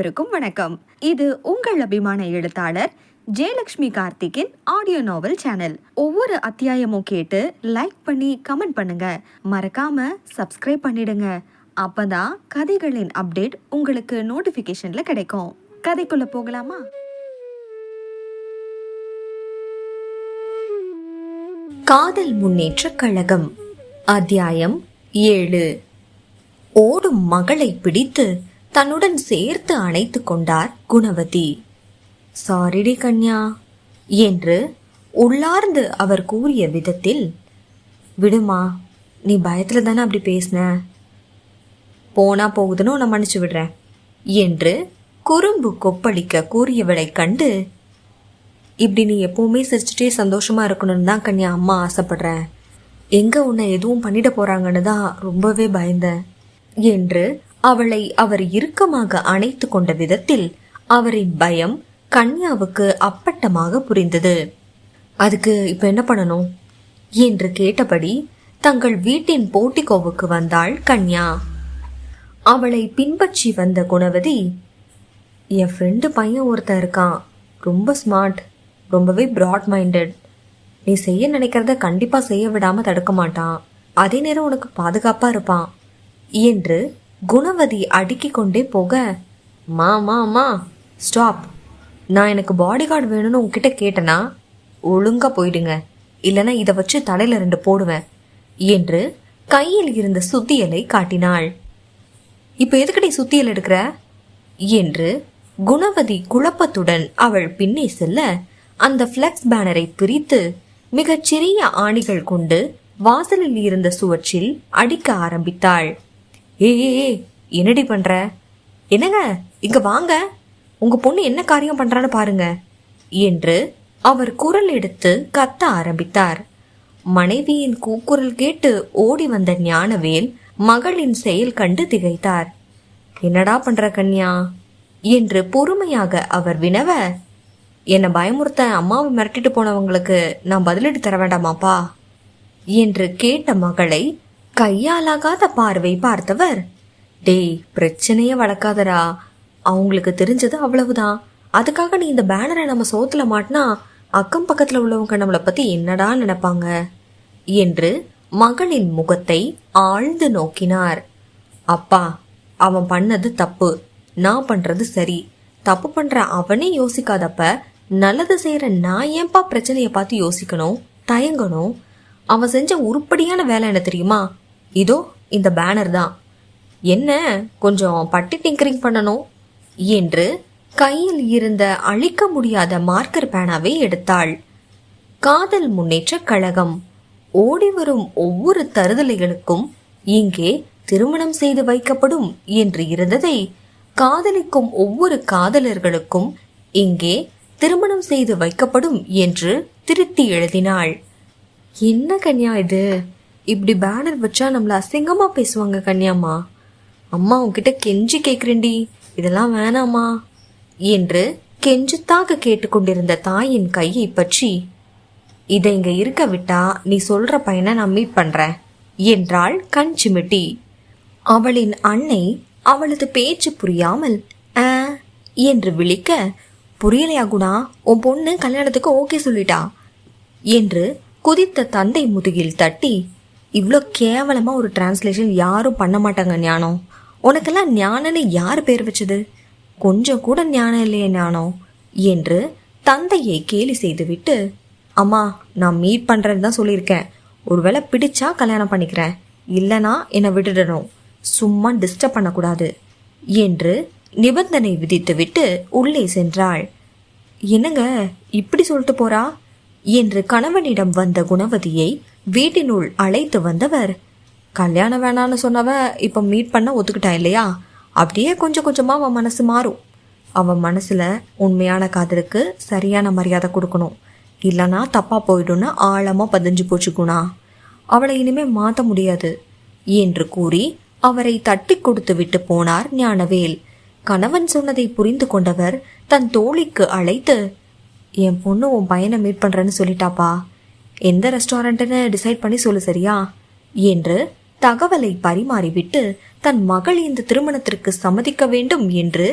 அனைவருக்கும் வணக்கம். இது உங்கள் அபிமான எழுத்தாளர் ஜெயலக்ஷ்மி கார்த்திக்கின் ஆடியோ நாவல் சேனல் ஒவ்வொரு அத்தியாயமும் கேட்டு லைக் பண்ணி கமெண்ட் பண்ணுங்க. மறக்காம சப்ஸ்கிரைப் பண்ணிடுங்க. அப்பதான் கதைகளின் அப்டேட் உங்களுக்கு நோட்டிபிகேஷன்ல கிடைக்கும். கதைக்குள்ள போகலாமா? காதல் முன்னேற்றக் கழகம். அத்தியாயம் ஏழு. ஓடும் மகளை பிடித்து தன்னுடன் சேர்த்து அணைத்து கொண்டார் குணவதி. சாரிடி கன்யா என்று உள்ளார்ந்து அவர் கூறிய விதத்தில் விடுமா நீ பயத்துல தானே அப்படி பேசின? போனா போகுதுன்னு உன்னை மன்னிச்சு விடுறேன் என்று குறும்பு கொப்பளிக்க கூறியவளை கண்டு இப்படி நீ எப்பவுமே சிரிச்சுட்டே சந்தோஷமா இருக்கணும்னு தான் கன்யா அம்மா ஆசைப்படுறேன். எங்க உன்னை எதுவும் பண்ணிட போறாங்கன்னு தான் ரொம்பவே பயந்தேன் என்று அவளை அவர் இறுக்கமாக அணைத்து கொண்ட விதத்தில் அவரின் பயம் கன்யாவுக்கு அப்பட்டமாக புரிந்தது. அதுக்கு இப்ப என்ன பண்ணணும்? என்று கேட்டபடி தங்கள் வீட்டின் போட்டிக்கோவுக்கு வந்தாள் கன்யா. அவளை பின்பற்றி வந்த குணவதி என் ஃப்ரெண்டு பையன் ஒருத்தன் இருக்கான். ரொம்ப ஸ்மார்ட் ரொம்பவே ப்ராட் மைண்டட் நீ செய்ய நினைக்கிறத கண்டிப்பா செய்ய விடாம தடுக்க மாட்டான். அதே நேரம் உனக்கு பாதுகாப்பா இருப்பான். என்று குணவதி அடுக்கிக் கொண்டே போக மா மா மா ஸ்டாப் நான் எனக்கு பாடி கார்டு வேணும்னு உன்கிட்ட கேட்டனா ஒழுங்கா போயிடுங்க. இல்லைன்னா இதை வச்சு தலையில ரெண்டு போடுவேன் என்று கையில் இருந்த சுத்தியலை காட்டினாள். இப்ப எதுக்கடி சுத்தியல் எடுக்கிற? என்று குணவதி குழப்பத்துடன் அவள் பின்னே செல்ல அந்த ஃப்ளெக்ஸ் பேனரை பிரித்து மிகச் சிறிய ஆணிகள் கொண்டு வாசலில் இருந்த சுவற்றில் அடிக்க ஆரம்பித்தாள். ஏ என்னடி பண்ற? என்னங்க? இங்க வாங்க. உங்க பொண்ணு என்ன காரியம் பண்றான்னு பாருங்க. என்று அவர் குரல் எடுத்து கத்த ஆரம்பித்தார். மனைவியின் கூக்குரல் கேட்டு ஓடி வந்த ஞானவேல் மகளின் செயல் கண்டு திகைத்தார். என்னடா பண்ற கன்யா? என்று பொறுமையாக அவர் வினவ என்னை பயமுறுத்த அம்மாவை மிரட்டிட்டு போனவங்களுக்கு நான் பதிலடி தர வேண்டாமாப்பா? என்று கேட்ட மகளை கையாலாகாத பார்வை பார்த்தவர் டேய் பிரச்சனையே வளர்க்காதடா. அவங்களுக்கு தெரிஞ்சது அவ்வளவுதான். அதுக்காக நீ இந்த பேனரை நம்ம சோத்துல மாட்டினா அக்கம் பக்கத்துல உள்ளவங்க நம்மளை பத்தி என்னடா நினைப்பாங்க? என்று மகளின் முகத்தை ஆழ்ந்து நோக்கினார். அப்பா அவன் பண்ணது தப்பு. நான் பண்றது சரி. தப்பு பண்ற அவனே யோசிக்காதப்ப நல்லது செய்யற நான் ஏன்பா பிரச்சனையை பார்த்து யோசிக்கணும் தயங்கணும்? அவன் செஞ்ச உருப்படியான வேலை என்ன தெரியுமா? இதோ இந்த பேனர் தான். என்ன கொஞ்சம் பட்டி டிங்கரிங் பண்ணணும்? என்று கையில் இருந்த அழிக்க முடியாத மார்க்கர் பேனாவை எடுத்தாள். காதல் முன்னேற்ற கழகம். ஓடி வரும் ஒவ்வொரு தருதலைகளுக்கும் இங்கே திருமணம் செய்து வைக்கப்படும் என்று இருந்ததை காதலிக்கும் ஒவ்வொரு காதலர்களுக்கும் இங்கே திருமணம் செய்து வைக்கப்படும் என்று திருத்தி எழுதினாள். என்ன கன்யா இது? இப்படி பேனர் வச்சா நம்மள அசிங்கமா பேசுவாங்க கன்யாம்மா அம்மா உன்கிட்ட கெஞ்சி கேட்குறேண்டி இதெல்லாம் வேணாமா என்று கெஞ்சுத்தாக கேட்டுக்கொண்டிருந்த தாயின் கையை பற்றி இதை இங்க இருக்க விட்டா நீ சொல்ற பையனை நான் மீட் பண்றேன் என்றாள் கண் சிமிட்டி. அவளின் அன்னை அவளது பேச்சு புரியாமல் ஆ என்று விழிக்க புரியலையா குணா? உன் பொண்ணு கல்யாணத்துக்கு ஓகே சொல்லிட்டா என்று குதித்த தந்தை முதுகில் தட்டி இவ்வளோ கேவலமாக ஒரு டிரான்ஸ்லேஷன் யாரும் பண்ண மாட்டாங்க ஞானம். உனக்கெல்லாம் ஞானன்னு யார் பேர் வச்சது? கொஞ்சம் கூட ஞானம் இல்லையே ஞானம். என்று தந்தையை கேலி செய்துவிட்டு அம்மா நான் மீட் பண்ணுறது தான் சொல்லியிருக்கேன். ஒருவேளை பிடிச்சா கல்யாணம் பண்ணிக்கிறேன். இல்லைனா என்னை விட்டுடணும். சும்மா டிஸ்டர்ப் பண்ணக்கூடாது. என்று நிபந்தனை விதித்துவிட்டு உள்ளே சென்றாள். என்னங்க இப்படி சொல்லிட்டு போறா? என்று கணவனிடம் வந்த குணவதியை வீட்டினுள் அழைத்து வந்தவர் கல்யாணம் வேணான்னு சொன்னவ இப்போ மீட் பண்ண ஒத்துக்கிட்டான் இல்லையா? அப்படியே கொஞ்சம் கொஞ்சமாக அவன் மனசு மாறும். அவன் மனசில் உண்மையான காதலுக்கு சரியான மரியாதை கொடுக்கணும். இல்லைனா தப்பாக போயிடும்னு ஆழமாக பதிஞ்சு போச்சு குணா. அவளை இனிமே மாற்ற முடியாது என்று கூறி அவரை தட்டி கொடுத்து விட்டு போனார் ஞானவேல். கணவன் சொன்னதை புரிந்து கொண்டவர் தன் தோழிக்கு அழைத்து என் பொண்ணு உன் பையனை மீட் பண்ணுறேன்னு சொல்லிட்டாப்பா. எந்த ரெஸ்டாரண்ட்னு டிசைட் பண்ணி சொல்லு சரியா? என்று தகவலை பரிமாறிவிட்டு தன் மகள் இந்த திருமணத்திற்கு சம்மதிக்க வேண்டும் என்று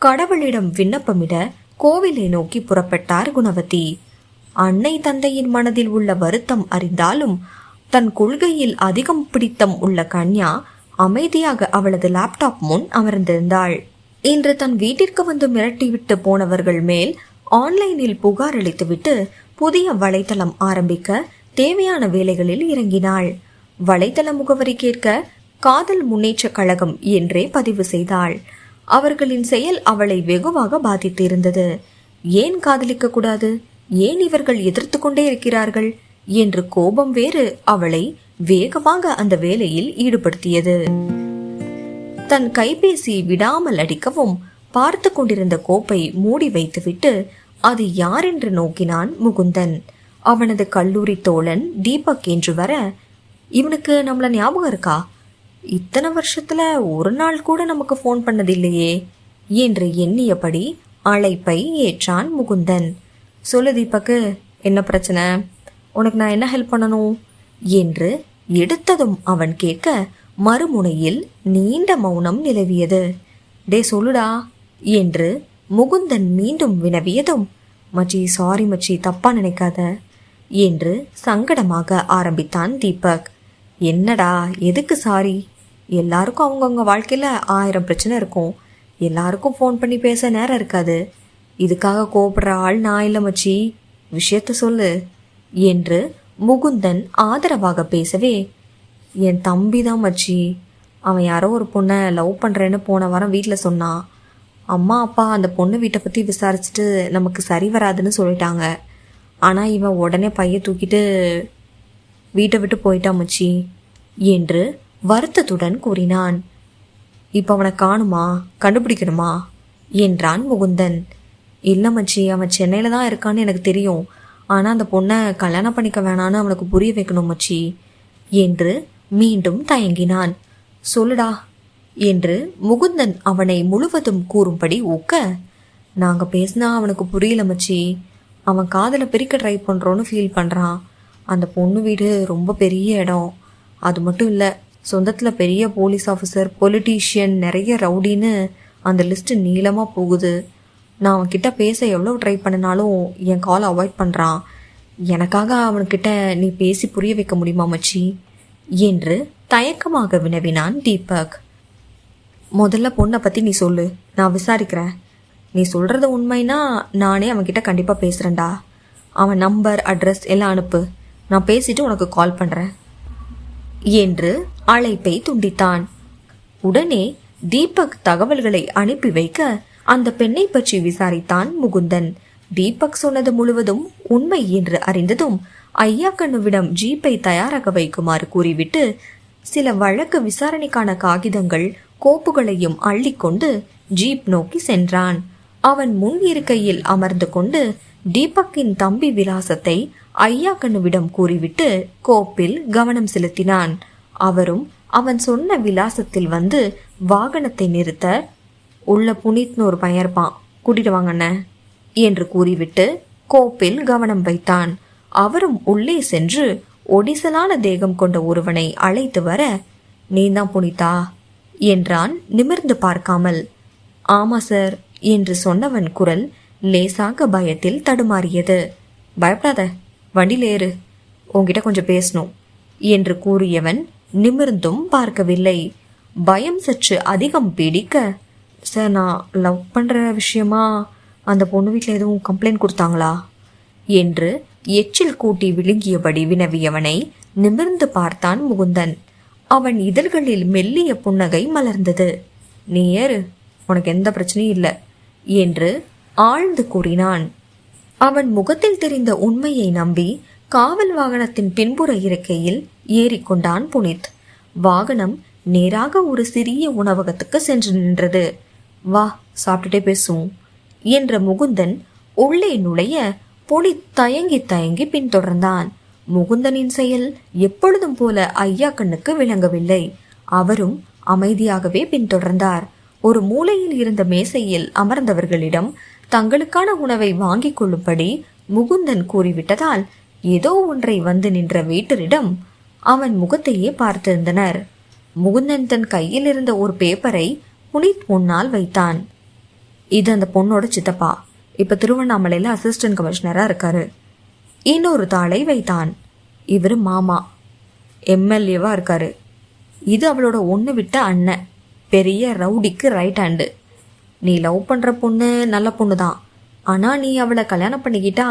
கடவுளிடம் விண்ணப்பமிட கோவிலை நோக்கி புறப்பட்டார் குணவதி. அன்னை தந்தையின் மனதில் உள்ள வருத்தம் அறிந்தாலும் தன் கொள்கையில் அதிகம் பிடித்தம் உள்ள கன்யா அமைதியாக அவளது லேப்டாப் முன் அமர்ந்திருந்தாள். இன்று தன் வீட்டிற்கு வந்து மிரட்டிவிட்டு போனவர்கள் மேல் ஆன்லைனில் புகார் அளித்துவிட்டு புதிய வலைத்தளம் ஆரம்பிக்க தேவையான வேலைகளில் இறங்கினாள். வலைத்தள முகவரி கேட்க காதல் முன்னேற்ற கழகம் என்றே பதிவு செய்தாள். அவர்களின் செயல் அவளை வெகுவாக பாதித்திருந்தது. ஏன் காதலிக்க கூடாது? ஏன் இவர்கள் எதிர்த்து கொண்டே இருக்கிறார்கள்? என்று கோபம் வேறு அவளை வேகமாக அந்த வேலையில் ஈடுபடுத்தியது. தன் கைபேசி விடாமல் அடிக்கவும் பார்த்து கொண்டிருந்த கோப்பை மூடி வைத்துவிட்டு அது யாரென்று நோக்கினான் முகுந்தன். அவனது கல்லூரி தோழன் தீபக் என்று வர இவனுக்கு நம்மள ஞாபகம் இருக்கா? இத்தனை வருஷத்துல ஒரு நாள் கூட நமக்கு ஃபோன் பண்ணதில்லையே என்று எண்ணியபடி அழைப்பை ஏற்றான் முகுந்தன். சொல்லு தீபக்கு என்ன பிரச்சனை? உனக்கு நான் என்ன ஹெல்ப் பண்ணணும்? என்று எடுத்ததும் அவன் கேட்க மறுமுனையில் நீண்ட மௌனம் நிலவியது. டே சொல்லுடா. என்று முகுந்தன் மீண்டும் வினவியதும் மச்சி சாரி மச்சி தப்பா நினைக்காத என்று சங்கடமாக ஆரம்பித்தான் தீபக். என்னடா எதுக்கு சாரி எல்லாருக்கும் அவங்கவுங்க வாழ்க்கையில் ஆயிரம் பிரச்சனை இருக்கும். எல்லாருக்கும் ஃபோன் பண்ணி பேச நேரம் இருக்காது. இதுக்காக கோபப்படுற ஆள் நான் இல்லை மச்சி. விஷயத்த சொல்லு என்று முகுந்தன் ஆதரவாக பேசவே என் தம்பி தான் மச்சி. அவன் யாரோ ஒரு பொண்ணை லவ் பண்ணுறேன்னு போன வாரம் வீட்டில் சொன்னான். அம்மா அப்பா அந்த பொண்ணு வீட்டை பற்றி விசாரிச்சுட்டு நமக்கு சரி வராதுன்னு சொல்லிட்டாங்க. ஆனால் இவன் உடனே பைய தூக்கிட்டு வீட்டை விட்டு போயிட்டான் மச்சி என்று வருத்தத்துடன் கூறினான். இப்போ அவனை காணுமா? கண்டுபிடிக்கணுமா? என்றான் முகுந்தன். இல்லை மச்சி அவன் சென்னையில் தான் இருக்கான்னு எனக்கு தெரியும். ஆனால் அந்த பொண்ணை கல்யாணம் பண்ணிக்க வேணான்னு அவனுக்கு புரிய வைக்கணும் மச்சி என்று மீண்டும் தயங்கினான். சொல்லுடா என்று முகுந்தன் அவனை முழுவதும் கூறும்படி ஊக்க நாங்கள் பேசினா அவனுக்கு புரியல மச்சி. அவன் காதலை பிரிக்க ட்ரை பண்ணுறோன்னு ஃபீல் பண்ணுறான் அந்த பொண்ணு வீடு ரொம்ப பெரிய இடம். அது மட்டும் இல்லை சொந்தத்தில் பெரிய போலீஸ் ஆஃபீஸர் பொலிட்டீஷியன் நிறைய ரவுடின்னு அந்த லிஸ்ட்டு நீளமாக போகுது. நான் அவன்கிட்ட பேச எவ்வளோ ட்ரை பண்ணினாலும் என் காலை அவாய்ட் பண்ணுறான் எனக்காக அவன்கிட்ட நீ பேசி புரிய வைக்க முடியுமா மச்சி? என்று தயக்கமாக வினவினான் தீபக். முதல்ல பொண்ணை பற்றி நீ சொல்லு. நான் விசாரிக்கிறேன். நீ சொல்கிறது உண்மைனா நானே அவன்கிட்ட கண்டிப்பாக பேசுகிறேன்டா அவன் நம்பர் அட்ரஸ் எல்லாம் அனுப்பு. நான் பேசிட்டு உனக்கு கால் பண்ணுறேன் என்று அழைப்பை துண்டித்தான். உடனே தீபக் தகவல்களை அனுப்பி வைக்க அந்த பெண்ணை பற்றி விசாரித்தான் முகுந்தன். தீபக் சொன்னது முழுவதும் உண்மை என்று அறிந்ததும் ஐயா கண்ணுவிடம் ஜீப்பை தயாராக வைக்குமாறு கூறிவிட்டு சில வழக்கு விசாரணைக்கான காகிதங்கள் கோப்புகளையும் அள்ளிக்கொண்டு ஜீப் நோக்கி சென்றான். அவன் முன் இருக்கையில் அமர்ந்து கொண்டு தீபக்கின் தம்பி விலாசத்தை ஐயா கண்ணுவிடம் கூறிவிட்டு கோப்பில் கவனம் செலுத்தினான். அவரும் அவன் சொன்ன விலாசத்தில் வந்து வாகனத்தை நிறுத்த உள்ள புனித்னு ஒரு பையன் இருப்பான் கூட்டிட்டு என்று கூறிவிட்டு கோப்பில் கவனம் வைத்தான். அவரும் உள்ளே சென்று ஒடிசலான தேகம் கொண்ட ஒருவனை அழைத்து வர நீதான் புனிதா என்றான் நிமிர்ந்து பார்க்காமல். ஆமா சார் என்று சொன்னவன் குரல் லேசாக பயத்தில் தடுமாறியது. பயப்படாத வண்டியில் ஏறு உங்ககிட்ட கொஞ்சம் பேசணும் என்று கூறியவன் நிமிர்ந்தும் பார்க்கவில்லை. பயம் சற்று அதிகம் பீடிக்க சார் நான் லவ் பண்ணுற விஷயமா? அந்த பொண்ணு வீட்டில் எதுவும் கம்ப்ளைண்ட் கொடுத்தாங்களா? என்று எச்சில் கூட்டி விழுங்கியபடி வினவியவனை நிமிர்ந்து பார்த்தான் முகுந்தன். அவன் இதழ்களில் மெல்லிய புன்னகை மலர்ந்தது. நீ ஏறு உனக்கு எந்த பிரச்சனையும் இல்லை என்று ஆழ்ந்து கூறினான். அவன் முகத்தில் தெரிந்த உண்மையை நம்பி காவல் வாகனத்தின் பின்புற இருக்கையில் ஏறிக்கொண்டான் புனித். வாகனம் நேராக ஒரு சிறிய உணவகத்துக்கு சென்று நின்றது. வா சாப்பிட்டுட்டே பேசுவோம் என்ற முகுந்தன் உள்ளே நுழைய புனித் தயங்கி தயங்கி பின்தொடர்ந்தான். முகுந்தனின் செயல் எப்பொழுதும் போல ஐயா கண்ணுக்கு விளங்கவில்லை. அவரும் அமைதியாகவே பின்தொடர்ந்தார். ஒரு மூலையில் இருந்த மேசையில் அமர்ந்தவர்களிடம் தங்களுக்கான உணவை வாங்கிக் கொள்ளும்படி முகுந்தன் கூறிவிட்டதால் ஏதோ ஒன்றை வந்து நின்ற வீட்டரிடம் அவன் முகத்தையே பார்த்திருந்தனர். முகுந்தன் தன் கையில் இருந்த ஒரு பேப்பரை புனித் முன்னால் வைத்தான். இது அந்த பொண்ணோட சித்தப்பா. இப்ப திருவண்ணாமலையில அசிஸ்டன்ட் கமிஷனரா இருக்காரு. இன்னொரு தாளை வைத்தான். இவர் மாமா. எம்எல்ஏவா இருக்காரு. இது அவளோட ஒன்று விட்ட அண்ணன் பெரிய ரவுடிக்கு ரைட் ஹேண்டு நீ லவ் பண்ணுற பொண்ணு நல்ல பொண்ணு தான் ஆனால் நீ அவளை கல்யாணம் பண்ணிக்கிட்டா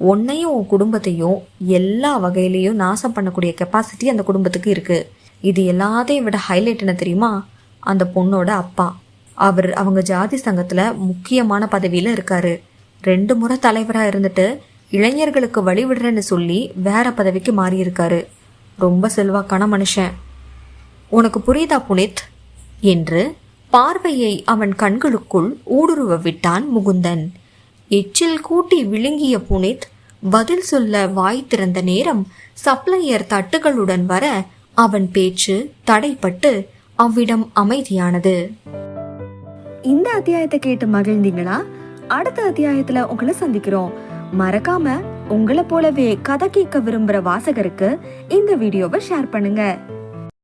உன்னையும் உன் குடும்பத்தையும் எல்லா வகையிலையும் நாசம் பண்ணக்கூடிய கெப்பாசிட்டி அந்த குடும்பத்துக்கு இருக்குது இது எல்லாத்தையும் விட ஹைலைட் என்ன தெரியுமா? அந்த பொண்ணோட அப்பா. அவர் அவங்க ஜாதி சங்கத்தில் முக்கியமான பதவியில் இருக்காரு. ரெண்டு முறை தலைவராக இருந்துட்டு இளைஞர்களுக்கு வழிவிடுறேன்னு சொல்லி வேற பதவிக்கு மாறியிருக்காரு. ரொம்ப செல்வாக்கான மனுஷன். உனக்கு புரியுதா புனித்? என்று பார்வையை அவன் கண்களுக்குள் ஊடுருவ விட்டான் முகுந்தன். எச்சில் கூட்டி விழுங்கிய புனித் பதில் சொல்ல வாய் திறந்த நேரம் சப்ளையர் தட்டுகளுடன் வர அவன் பேச்சு தடைப்பட்டு அவ்விடம் அமைதியானது. இந்த அத்தியாயத்தை கேட்டு மகிழ்ந்தீங்களா? அடுத்த அத்தியாயத்துல உங்களை சந்திக்கிறோம். மறக்காம உங்களை போலவே கதை கேட்க விரும்புற வாசகருக்கு இந்த வீடியோவை ஷேர் பண்ணுங்க.